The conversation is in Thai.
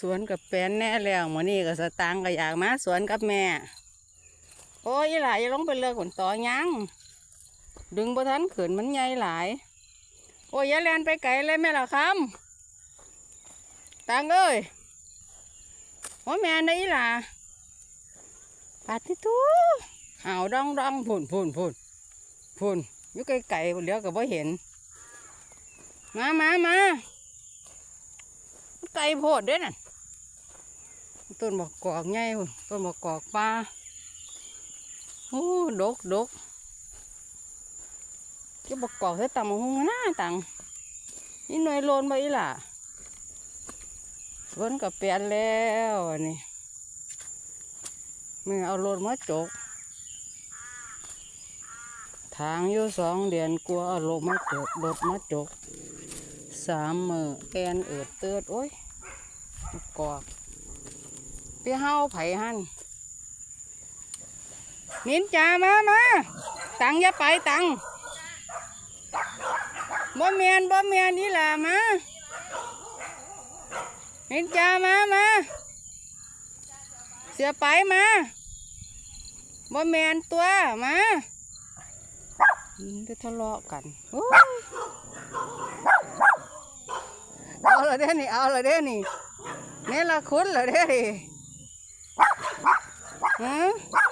สวนกับแฟนแน่แล้วหมอนี่ก็สตางก็อยากมาสวนกับแม่ โอ้ยหลายอย่าลงไปเลิกขนต่อยังดึงบทันขืนมันใหญ่หลาย โอ้ยอย่าแลนไปไกลเลยแม่ละคำตังเอ้ยโอ้แม่นได้อีหล่ะปาดที่ทูหาวดองดองพุ่นพุ่นพุ่นพุ่นอยู่ไกลๆเดี๋ยวก็บ่เห็น มามามาไก่โพดด้วยน่ะ ต้นบอกกอกใหญ่ต้นบอกกอกปลาโอ้ดกดกก็บอกกอกใส่ตำมะฮุงหน้าตังนี่หน่วยโลนไปล่ะสวนกับเปลี่ยนแล้วนนี้มึงเอาโลนมาจกทางอยู่สองเดือนกลัวเอาลงมาจกรถมาจกสามมือแอนเอิดเตือดโอ้ยกอก ไปเฮาไผหันนินจามามาตังอย่าไปตังบ่เมียนบ่เมียนนี่แหละมานินจามามาเสียไปมาบ่เมียนตัวมาไปทะเลาะกันโอ้ยเอาละเด้นี่ เอาละเด้นี่นี่ละคุณละเด้นี่ ฮะ